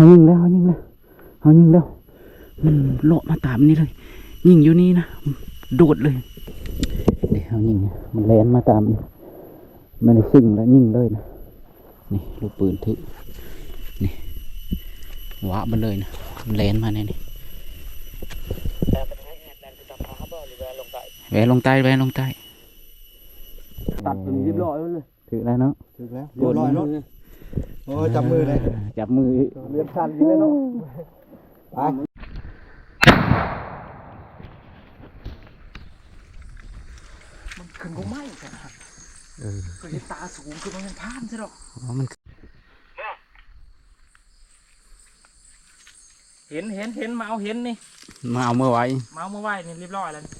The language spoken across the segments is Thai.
เขายิงแล้วเขายิงแล้วเขายิงแล้วมันเลาะมาตามนี่เลย ยิงอยู่นี่นะโดดเลยเดี๋ยวเขายิงนะมันแลนมาตามนี่มันได้ซึ่งแล้วยิงเลยนะนี่ลูกปืนทึนี่วะมันเลยนะมันแลนมาแน่นี่แหวนลงใต้แหวนลงใต้ตัดจนเรียบร้อยเลยถือแล้วเนาะถึงแล้วเรียบร้อยเนาะ โอ้ยจับมือเลยจับมือเรียบสั่นอยู่เลยเนาะไปมันขึ้นก็ไหม้แต่นะเออก็เห็นตาสูงคือมันยังพลาดใช่หรอกอ๋อมันเห็นเห็นเห็นมาเอาเห็นนี่มาเอาเมื่อไว้มาเอาเมื่อไหร่นี่เรียบร้อยแล้วนี่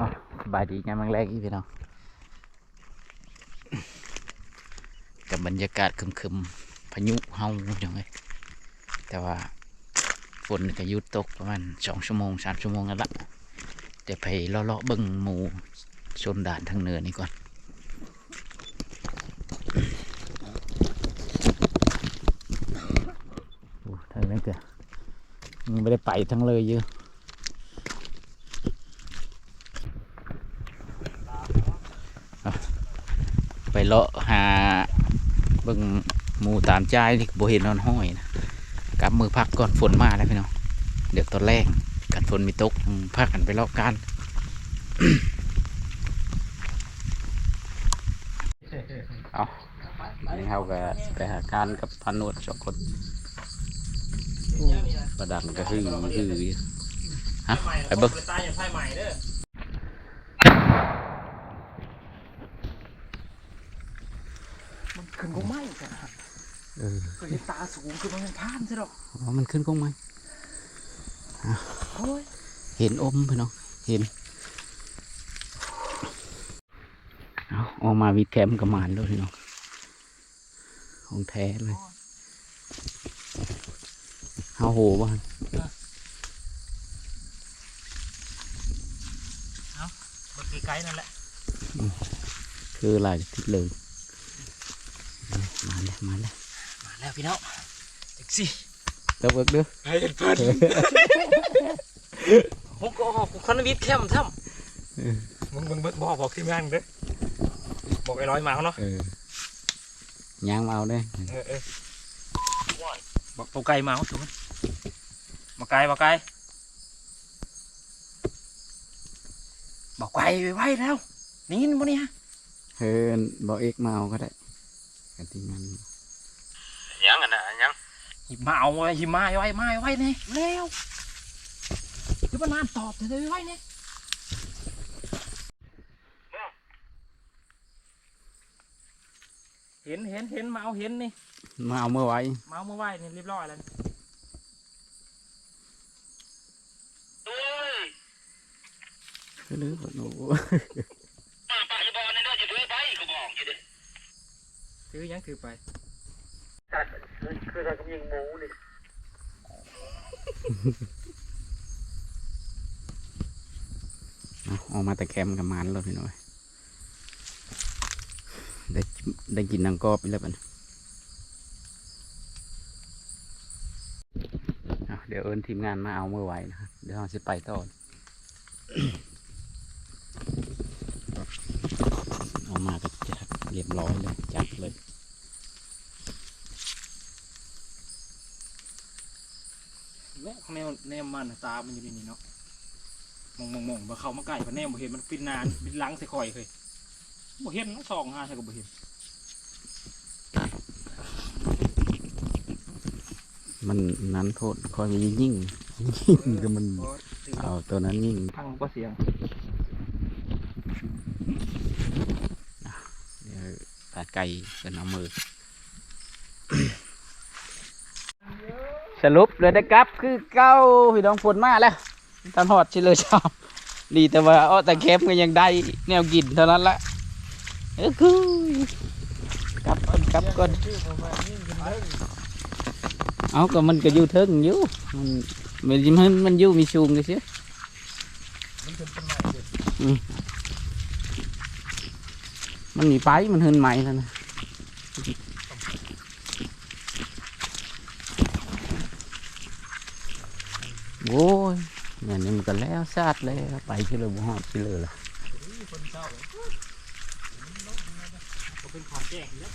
อ๋อส บายดีงามแรกอีพี่น้องกับบรรยากาศคึมๆพายุเฮาจังเลยแต่ว่าฝนก็ยุดตกประมาณสองชั่วโมงสามชั่วโมงกันละเดี๋ยวไปเลาะๆบิ่งหมูชนด่านทางเหนือนี่ก่อนโอ้ทางนั้นเกิดยังไม่ได้ไปทั้งเลยเยอะเอาไป เลาะหาเบิ่งหมูตามใจที่โบเห็นนอนห้อยนะกลับมือพักก่อนฝนมาแล้วพี่น้องเดี๋ยวตอนแรกกันฝนมีตกพักกันไปเลาะกันเอานี่เขาก็ไปหาการกับพันนวดสองคนประดังก็คือคืออยู่ฮะไปเบิ่ง ตายอย่างไพ่ใหม่เด้อ มันขึ้นก็ไหม้แต่นะ เออ ก็เห็นตาสูงคือมันยังพลาดใช่หรอกอ๋อมันขึ้นกงไหมโอ้ยเห็นอมพี่น้องเห็นเอาออกมาวิดแคมป์กับหมานด้วยพี่น้องของแท้เลยเฮาโหบ้านเมื่อกี้ไกด์นั่นแหละคือลายทิศเลยมาแล้วมาแล้วมา แล้วพี่น้องเด็กสิเติบเอิกเด้อให้เพิ่นผมก็ออกคอนวิทย์แคมป์ทำมึงมึงบอกบอกทีมงานเด้อบอกไอ้ร้อยมาเขาเนาะเออย่างมาเอาได้อเออเออบอกเอาไก่มาเอาถูกไหมมาไก่มาไก่บอกไก่ไปไว้แล้วนี่ยินบ่เนี่ยเฮ้ยบอกเอกมาเอาก็ได้กันที่งาน ยังอะนะยังหิมาเอาไว้หิมาไว้มาไว้เนี่ยเร็วคือมันนานตอบเธอไว้เนี่ยเห็นเห็นเห็นมาเอาเห็นนี่มาเอาเมื่อไว้มาเอามาไว้นี่เรียบร้อยแล้วนี่เด้อโอ้โหถือ ยังถือไปเอาออกมาแต่แคมกับมันแล้วพี่น้อยได้ได้กินนางกอบอีกแล้วปันเเดี๋ยวเอิญทีมงานมาเอาเมื่อไหวนะครับเดี๋ยวเราจะไปต่อออกมาก็จัดเรียบร้อยเลยจัดเลย แนวแนวแนวมันน่ะตา มันอยู่ในนี่เนาะมองมองมองมาเข้ามาใกล้พะแนมบ่เห็นมันปินนานปินหลังใส่คอยเคยบ่เห็นสองหาใช่ก็บ่เห็นมันนั้นโทษคอยมียิ่งยิ่งก็มันเอาตัวนั้นยิ่งพังก็เสียงเดี๋ยวตาไก่เป็นเอามือ สรุปเลยได้กลับคือเก้าพี่น้องฝนมาแล้วตอนหอดชิเลยชอบดีแต่ว่าอ้อแต่แคมก็ยังได้แนวกินเท่านั้นละเออคือกลับก่อนกลับก่อนเอาก็มันก็อยู่เทิงอยู่มันมันมันมันอยู่มีชูงกันเสียมันหนีไปมันเฮินไหมแล้วนะ โอ้ยอย่างนี้มันก็แล้วซาดแล้วไปที่เลยบ่ฮอดที่เลยล่ะคนเศร้าบ่เป็นความแจ้งแล้ว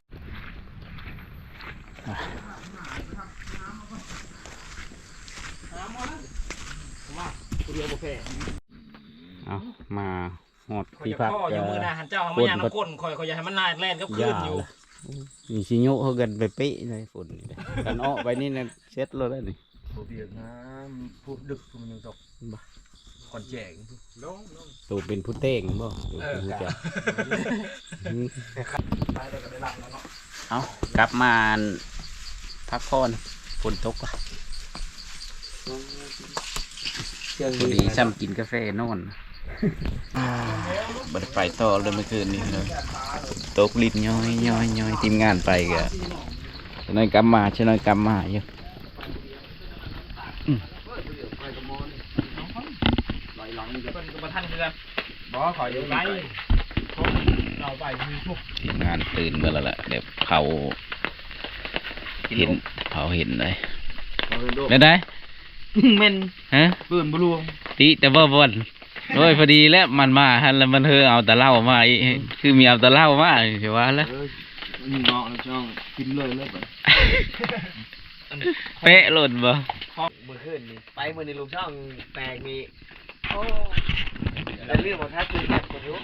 หาหมอแล้วผมว่าผู้เดียวบ่แพ้เอามาหอดข่อยที่จะพักพ่ออยู่มือหน้าหันเจ้าเอามาย่างน้ำก้นข่อยข่อยอยากให้มันลายแล่นกับคืนอยู่มีชิโยะเขากันไปเป๊ะเลยฝนนี่แหละกันอ้อไปนี่นะเซ็ตเลยแล้วนี่ ผู้เบียกน้ำผู้ดึกมันยังตกบ่ก่อนแจงลงลงตัวเป็นผู้เต้งบ่เออ รู้จักตายแล้วก็ได้หลับแล้วเนาะเอากลับมาพักผ่อนฝนตกว่ะพอดีซ้ำกินกาแฟนอนบัดไปต่อเลยเมื่อคืนนี้เลยตกลิ้นย้อยย้อยย้อยทีมงานไปกะชนอยกลับมาชนอยกลับมาอยู่ ลอยหลังเพิ่นก็บ่ทันคือกันบ่ขออยู่ไปเราไปมีทุกทีมงานตื่นมาแล้วล่ะเดี๋ยวเผาเห็นเผาเห็นเลยได้ได้เม่นฮะเปื่อนบรวมติแต่ว่าบนโอ้ยพอดีแล้วมันมาฮันแล้วมันเฮอเอาแต่เหล้ามาอีกคือมีเอาแต่เหล้ามาใช่ว่าแล้วเออนี่เนาะแล้วจ้องกินเลยเลยบัดเป๊ะหล่นบ่มื้อคืนนี่ไปมื้อนี้ลูกช่องแตกนี่ โอ้แล้วเรื่องบ่ทักคือแตกคนรู้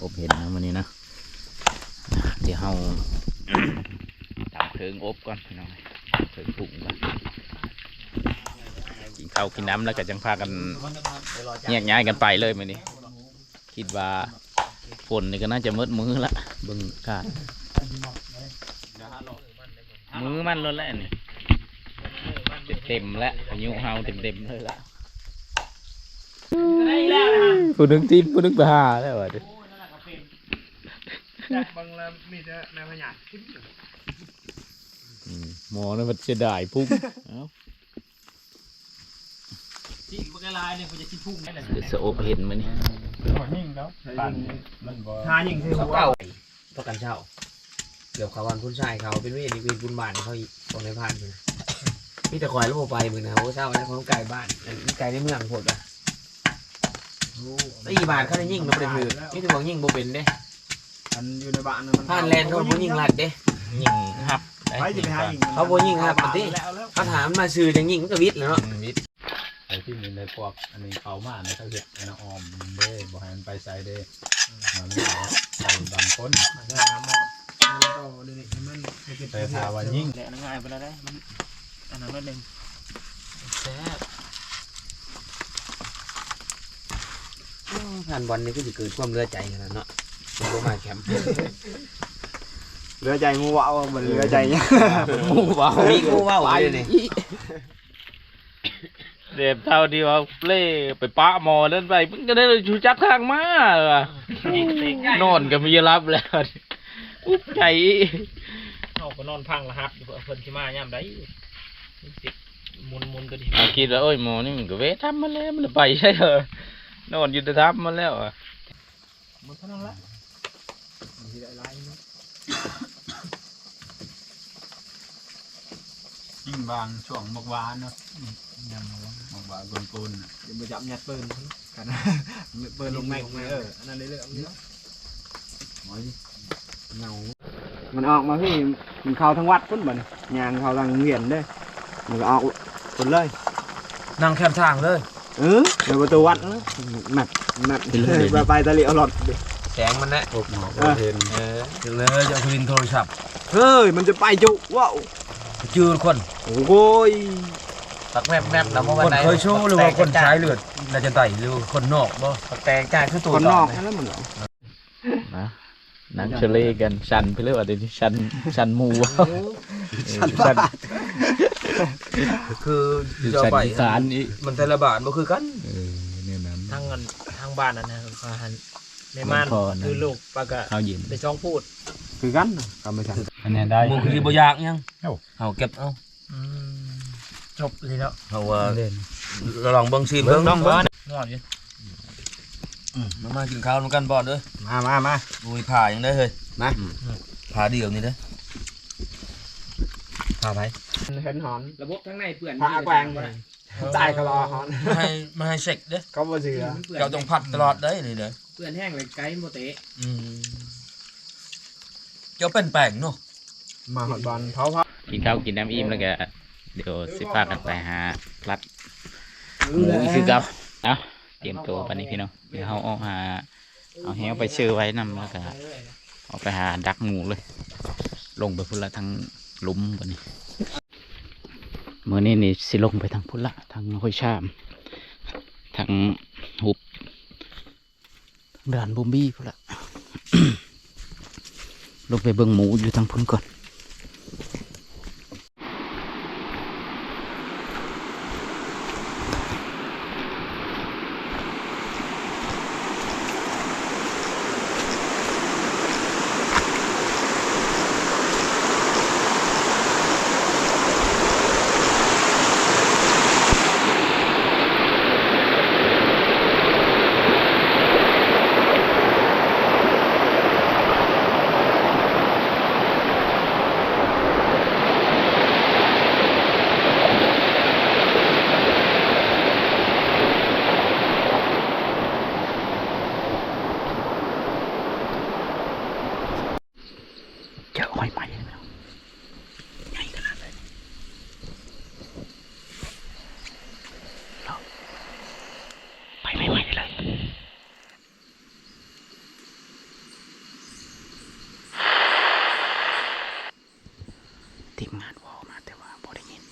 อบเห็นนะวันนี้นะเดี๋ยวเฮาตามเพิงอบก่อนพี่น้องเพิงถุงก่อนกินข้าวกินน้ำแล้วก็จังพากันแยกย้ายกันไปเลยมื้อนี้ คิดว่าฝนนี่ก็น่าจะมืดมือละเบิ่งอากาศ มือมันแล้วแหละนี่เต็มๆแล้วอายุเฮาเต็มๆเลยละได้แล้วนะฮะผู้นึงทีมผู้นึงไปหาแล้วว่ะดิบางแล้วมีแต่แม่พญาอืมหมอนั่นมันเสียดายพุ่งเอ้าที่บ่ได้ลายเนี่ยกูจะคิดพุ่งได้เลยเดี๋ยวสะโอบเห็นมันนี่ทายิงคือเขาหัวเก่าประกันเช่า เกี่ยวกับวันพุ่นชายเขาเป็นเวรนี่เป็นบุญบ้านเขาอีกตรงในบ้านเลยมีแต่คอยลูกไปมือนะโอ้เช่าแล้วเขาไกลบ้านอันนี้ไกลในเมืองโพดอะแล้วอีบาทเขาได้ยิ่งมันเป็นมือนี่ถือว่ายิ่งบ่เป็นเด้มันอยู่ในบ้านนะมันผ่านแลนด์เขาบ่ยิ่งลัดเด้ยิงฮับไปจะไปหาอีกเขาบ่ยิ่งครับปฏิแล้วแล้วเขาถามมาซื้อจังยิ่งมันก็วิทย์แหล้วเนาะวิทย์ไอ้ที่มีในพวกอันนี้เขามาในเขาเห็ดไอ้น้องออมเด้บ่ให้มันไปใส่เด้มันไม่เอาใส่บางคนได้หาหมอ แล้วก็เดี๋ยวนี้มันให้เป็นแต่ถาว่ายิ่งแหละง่ายไปแล้วได้มันอันนั้นนิดนึงแซ่บผ่านบอลนี่ก็จะเกิดความเลือใจขนาดเนาะมันบ่มาแคมป์เรือใจงูว่าวเหมือนเรือใจเนี่ยหมูเบามีกูว่าไว้เลยนี่เด็บเท่าที่ว่าเล่ไปปะมอนั่นไปมึงก็ได้ชูจักทางมาว่ะนอนก็มีรับแล้ว อุ๊บใจเอาก็นอนพังละฮับอยู่เพิ่นสิมาย่ำได้ติดมุนมุนก็ดีเอาคิดว่าโอ้ยหมอนี่มันก็เวททำมาแล้วมันไปใช่เหรอนอนอยู่แต่ทำมาแล้วอะมันเท่านั้นละยิ่งบางช่วงมกหวานเนาะยังมกหวานกลนๆน่ะเดี๋ยวมาจับยัดปืนกันปืนลงแม็กเอออันนั้นเลยเรื่องนี้ เงามันออกมาพี่มันเข้าทั้งวัดพุ่นบ่นยางเข้าทางเวียนเด้มันก็ออกคนเลยนั่งแคมทางเลยเออเดี๋ยวประตูวัดนะแมปแมปไปตะลีเอาหลอดแสงมันนะพวกหมอก็เห็นเออถึงเลยจะคืนโทรศัพท์เฮ้ยมันจะไปจุว้าวจืดคนโอ้ยตักแมบแมบแล้วเมื่อวันคนไหนเคยโชว์หรือว่าคนใช้เลือดน่าจะไต่หรือว่าคนนอกบ่แตกจากคือตัวคนนอกต่นั่นแหละมึงนะห นังเชลเล่กันชันไปเรื่อยเดี๋ยวนี้ชันชันหมูวะชันชันคือชัจะนไปอีสานอีกมันแต่ละบาทบ่คือกันเออเนี่ยนั้นทางเงินทางบ้านนั่นนะเขาหันในม่านคือลูกปากกะข้าวเย็นได้ช่องพูด คือกันกำไม่ทันอันนี้ได้หมูคือบ่ยากยังเอ้าเอาเก็บเอาจบเลยแล้วเพราะว่าเราลองเบิ่งซีเบิ่งต้องเบิ่งนอนอยู่อื มมามากินข้าวนำกันบ่เด้อมามามาลุยผ่ายังได้เฮ้ยมาผ่าเดียวนี่เด้อผ่าไปเห็นหอน ระบบทั้งในเปื่อนพาแกว่งไปตายก็รอหอนไม่ให้ไม่ให้เซ็กเด้อเขาบ่เสือเปื่อนเจ้าต้องพัดตลอดเด้อนี่เด้อเปื่อนแห้งเลยไกด์โมเตะอืมเจ้าเป็นแป้งเนาะมาหอดบอลเผาเผากินข้าวกินน้ำอิ่มแล้วก็เดี๋ยวสิพากันไปหาพลัดหมูอีกคือเกับเอา เตรียมตัวปันนี้พี่น้องเดี๋ยวเขาเอาหาเอาแหวไปเชื่อไว้นำแล้วก็เอาไปหาดักหมูเลย ลงไปพุ่นละทางหลุมปันนี้เมื่อนี้นี่สิลงไปทางพุ่นละทางห้วยชามทางหุบทางด่านบุมบี้พุ่นละลงไปเบิ่งหมูอยู่ทางพุ่นก่อน เจอหอยใหม่แล้วใหญ่ขนาดเลยเราไปไม่ไหวเลยทีมงานวอลมาแต่ว่าพอได้ยิน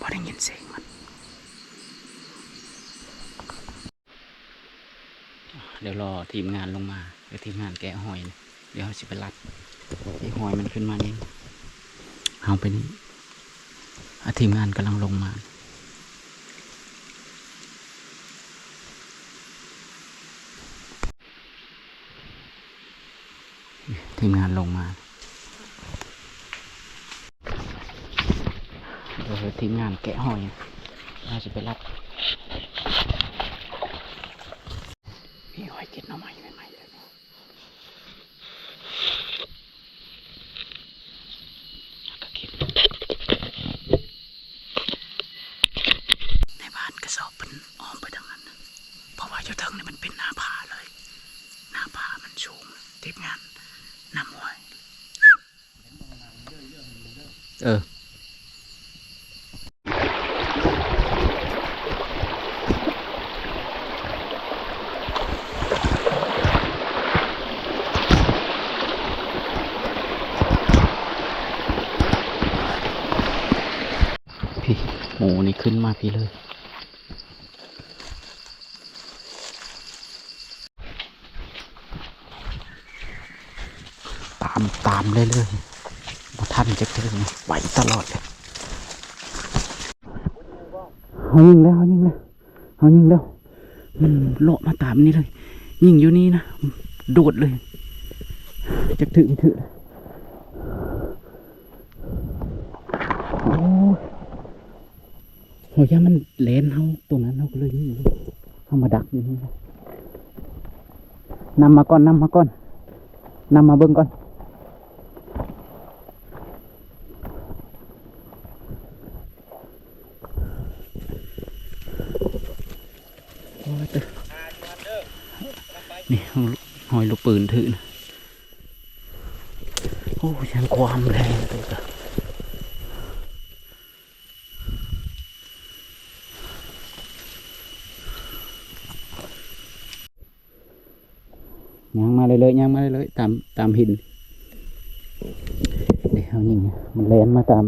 พอได้ยินเสียงมัน เดี๋ยวรอทีมงานลงมาเดี๋ยวทีมงานแกะหอย เดี๋ยวเขาสิไปรัดไอ้หอยมันขึ้นมานี่เอาไปนี่ทีมงานกำลังลงมาทีมงานลงมาเดี๋ยวทีมงานแกะหอยเราจะไปรับมีหอยกินหน่อไม้ใหม่ๆเลย ก็กินในบ้านกระสอบเป็นอ้อมไปทางนั้นนะเพราะว่าอยู่ทางนี้มันเป็นหน้าผาเลย หน้าผามันสูงทีมงานนำไว้ เออ พี่หมูนี่ขึ้นมาพี่เลย ตามตามเลยเลย ๆบ่ทันจะเกินไหวตลอดเลยเขายิงแล้วเขายิงแล้วเขายิงแล้วมันเลาะมาตามนี่เลย ยิงอยู่นี่นะโดดเลยจะถือไม่ถือเลยโอ้ยโหยามันเลนเขาตรงนั้นเขาก็เลยนี่เขามาดักอยู่นี่นำมาก่อนนำมาก่อนนำมาเบิ่งก่อนโอ้ยเตอ นี่หอยลูกปืนถือนะโอ้ยังความแรงตัวกะย่างมาเลยเลยย่างมาเลยเลยตามตามหินเดี๋ยวยิงมันแลนมาตาม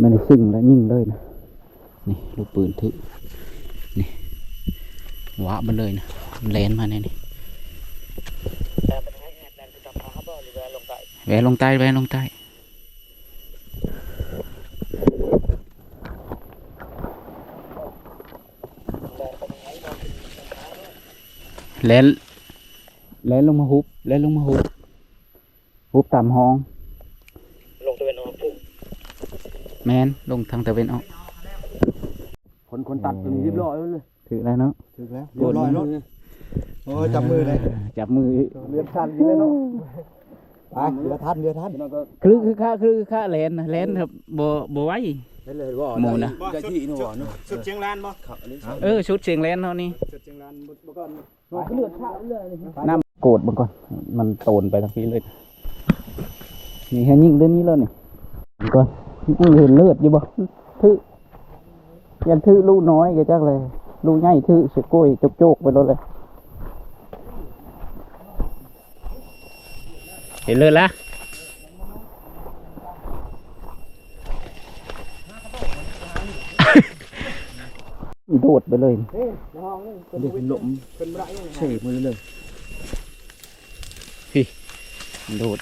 มันได้ซึ่งแล้วยิงเลยนะนี่ลูกปืนถือนี่วะมันเลยนะมันแลนมาเนี่ยนี่ แหวะลงใต้แหวะลงใต้แลนแล้วลงมาฮุบแล้วลงมาฮุบฮุบตามห้อง ลงตะเวนออกแมนลงทางตะเวนออกพอคนคนตัดเป็นเรียบร้อยแล้วเลยถือแล้วเนาะถึงแล้วเรียบร้อยรถโอ้ยจับมือเลยจับมือเรือทันอยู่เลยเนาะ ไปเรือทันเรือทันคลึกคือค่าคลึกคือค่าแลนนะแลนครับบ่บ่ไหวได้เลยว่าหมูนะได้ที่นี่ว่าเนาะสุดเชียงรานบ่ครับอันนี้เออชุดเสียงแลนเท่านี้สุดเชียงรานบ่ก่อนเลือดข้าวเลือดน้ำโกรธมันก่อนมันโตนไปทางนี้เลยนี่แค่ยิงเรื่องนี้แล้วนี่มันก่อนอุ้ยเห็นเลือดอยู่บ่ทื่อยันทื่อลูกน้อยก็จักเลยลูกใหญ่ทื่อเสยโกยจกโจกๆไปรถเลย เห็นเลยละโดดไปเลยเด็กหลมเฉยมือเลยโดด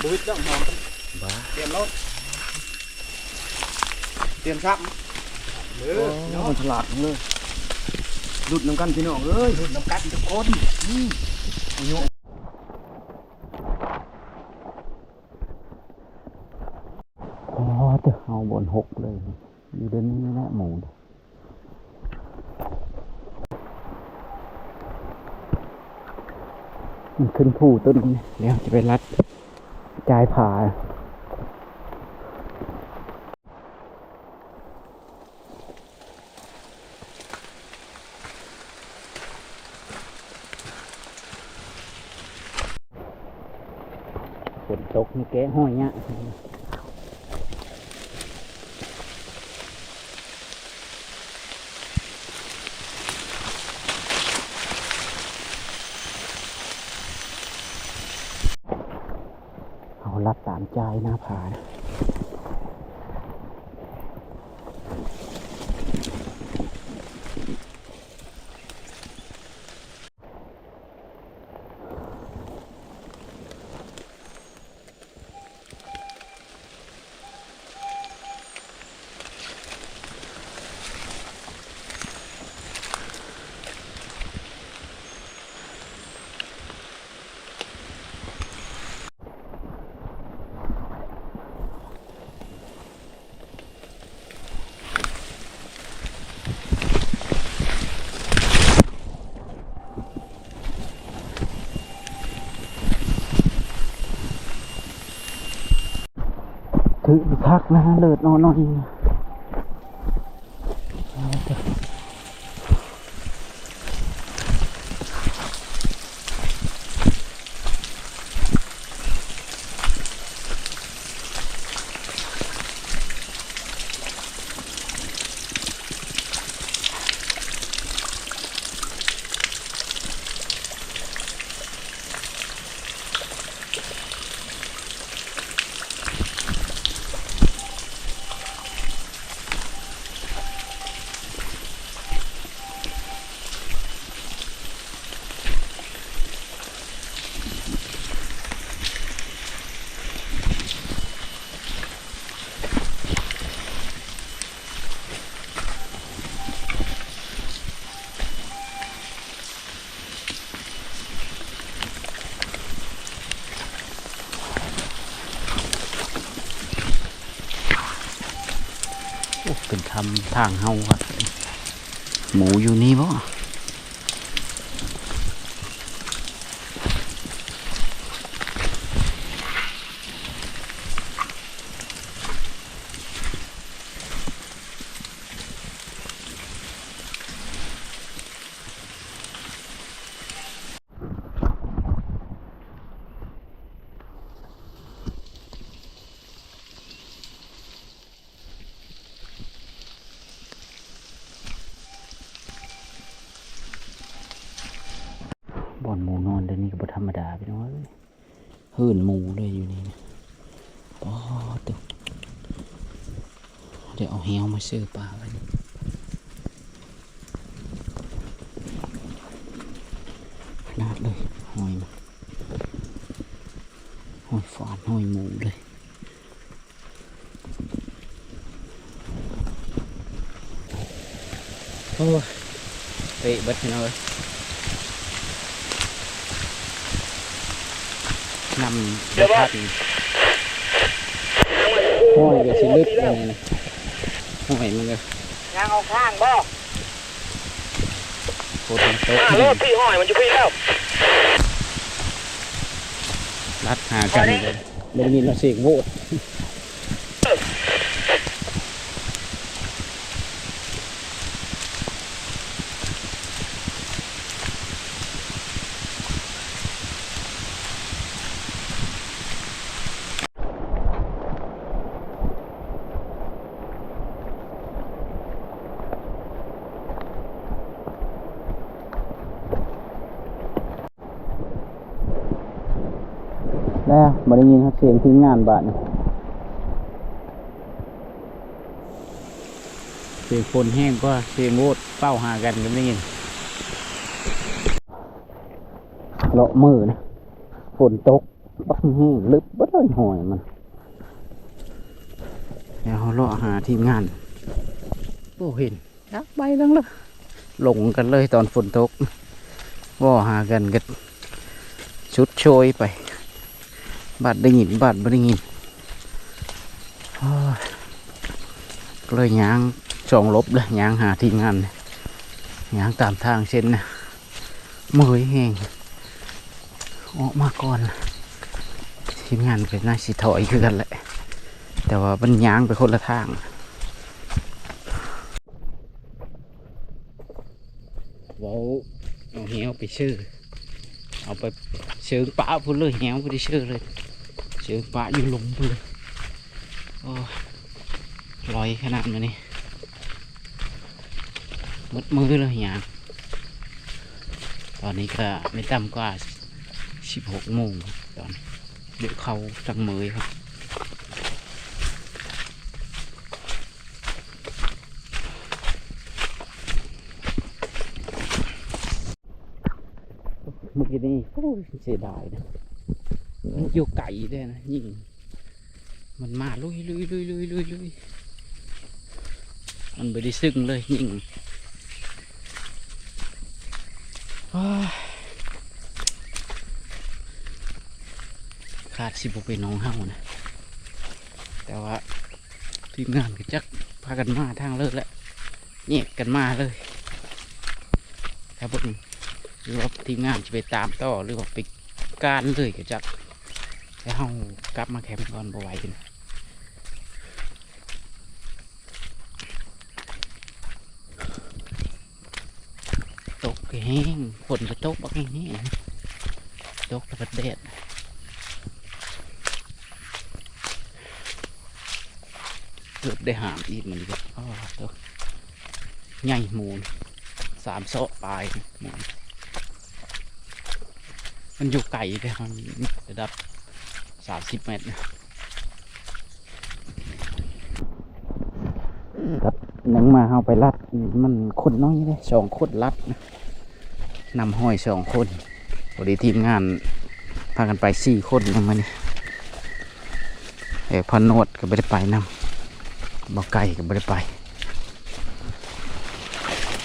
บุวิดต้องหอมเตรียมรถเตรียมซับเออโอ้มันฉลาดจังเลยหลุดน้ำกันพี่น้องเอ้ยหลุดน้ำกันทุกคน อ๋อเดี๋ยวเอาบนหกเลย อยู่เดือนนี้แหละหมูเนี่ยมั ต้นผู้ต้นนี้แล้วจะไปรัดจายผาฝนตกนี่แก้ห้อยเนี่ย เอารัดตายใจหน้าผานะ พักนะเลิศนอนนอน ทางเฮาครับ หมูอยู่นี่บ่อนหมูนอนเดี๋ยวนี้ก็บ่ธรรมดาพี่น้องเอ้ย เฮิ่นหมูเลยอยู่นี่นะปอตึกเดี๋ยวเอาแฮวมาซื้อปลาไว้นี่ขนาดเลยหอยมันหอยฟานหอยหมูเลยโอ้ยเตะเบิดพี่น้องเอ้ย นำเดี๋ยวพัดห้อยกับสิลึกอะไรนะห่วยมันเลยยางเอาข้างบ่โคตรโต๊ะอ่าโลดพี่ห้อยมันจะพี่แล้วรัดหากันเลยไม่ได้มีเราเสียงโวด แล้วบ่ได้ยินครับเสียงทีมงานบาดนี่เสียงฝนแห้งก็เสียงโวดเป้าหากันก็ไม่ได้ยินเลาะมือนะฝนตกบังแห้งลึบบัดเลยหอยมันแล้วเลาะหาทีมงานโอ้เห็นยักใบลังเลยหลงกันเลยตอนฝนตกว่าหากันกันชุดโชยไป บาดได้ยินบาดไม่ได้ยินก็เลยยางสองลบเลยยางหาทีมงานยางตามทางเส้นนะเมยแห้งออกมาก่อนทีมงานเป็นน่าสิถอยคือกันแหละ แต่ว่ามันยางไปคนละทางเว้าเอาเหี้ยวไปชื่อ เอาไปเชิงป่าพูดเลยเหี้ยวไปชื่อเลย เจอปลาอยู่หลุมเลยโอ้ลอยขนาดนี้นี่หมดมือเลยอย่างตอนนี้ก็ไม่ต่ำกว่าสิบหกโมงตอนเดี๋ยวเขาจังมือครับเมื่อกี้นี่โอ้เสียดายนะ อยู่ไก่ด้วยนะยิ่งมันมาลุยลุยลุยลุยลุยลุยมันไม่ได้ซึ้งเลยยิ่งอ้ายขาดสิบเป็นน้องเฮานะแต่ว่าทีมงานก็จักพากันมาทางเลิกแล้วแยกกันมาเลยถ้าบิ่งหรือว่าทีมงานจะไปตามต่อหรือว่าไปการเลยก็จัก แล้วเฮากลับมาแคมป์ก่อนบ่ไหวกันตกแห้งฝนก็ตกบักแห้งตกแต่ประเด็ดเกือบได้หามอีกเหมันก็อ๋อตกใหญ่หมูนสามโซปลายมูนมันอยู่ไกลเลยครับระดับ สามสิบเมตรนะครับนังมาเอาไปรัดมันคนน้อยเลยสองคนรัดนะนำห้อยสองคนพอดีทีมงานพากันไปสี่คนนะมันนี่เออพอโนดก็ไม่ได้ไปนำบอกไก่ก็ไม่ได้ไป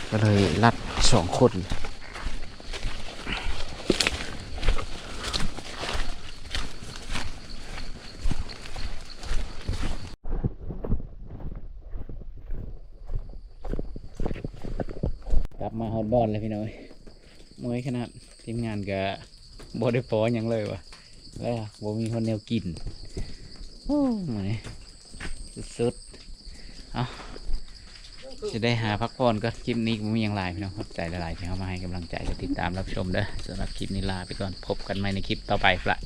ก็เลยรัดสองคน กลั บอตบอลเลยพี่น้อยมวยขนาดทีมงานกับบอได้ปอหยังเลยวะแล้วบมีคนแนวกินโอ้มาเนี่ยสุดๆเอาจะได้หาพักผ่อนก็คลิปนี้ผมมีอย่างไรพี่น้องขอบใจหลายๆที่เข้ามาให้กำลังใจและติดตามรับชมเด้อสำหรับคลิปนี้ลาไปก่อนพบกันใหม่ในคลิปต่อไปละ